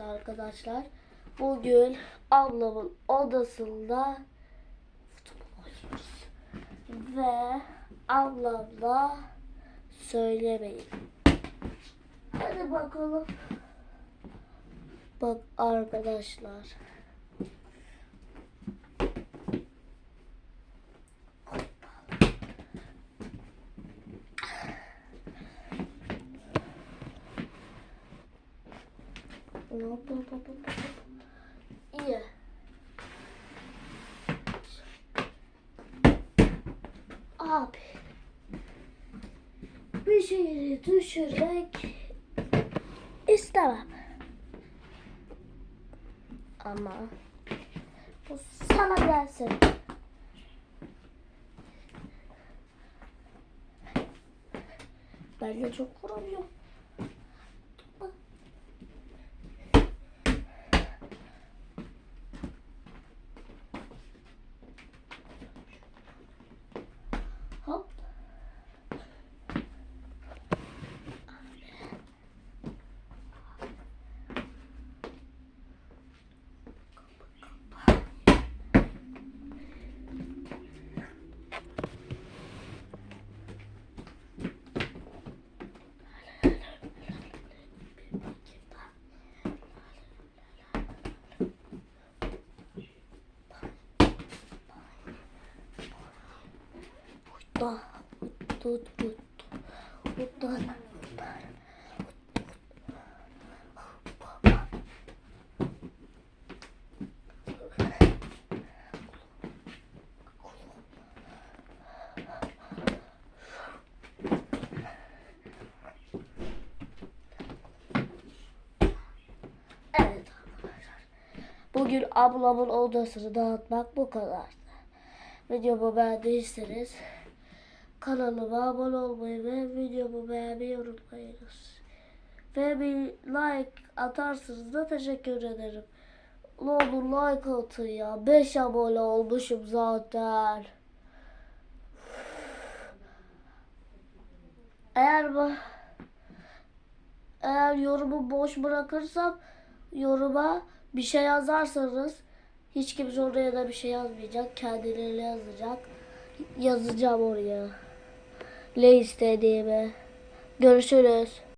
Evet arkadaşlar. Bugün ablamın odasında futbol oynuyoruz. Ve ablamla söylemeyin. Hadi bakalım. Bak arkadaşlar. Hop, hop, hop, hop. İyi. Abi. Bir şeyi düşürmek istemem. Ama bu sana gelsin. Ben de çok vuramıyorum. Hop. Tut, tut, tut, Evet arkadaşlar. Bugün ablamın odasını dağıtmak bu kadardı. Videomu beğendiyseniz kanalıma abone olmayı ve videomu beğenmeyi unutmayınız. Ve bir like atarsınız da teşekkür ederim. Ne olur like atın ya. 5 abone olmuşum zaten. Eğer bu eğer yorumu boş bırakırsam yoruma bir şey yazarsanız hiç kimse oraya da bir şey yazmayacak. Kendileri yazacak. Yazacağım oraya. Ne istediğimi. Görüşürüz.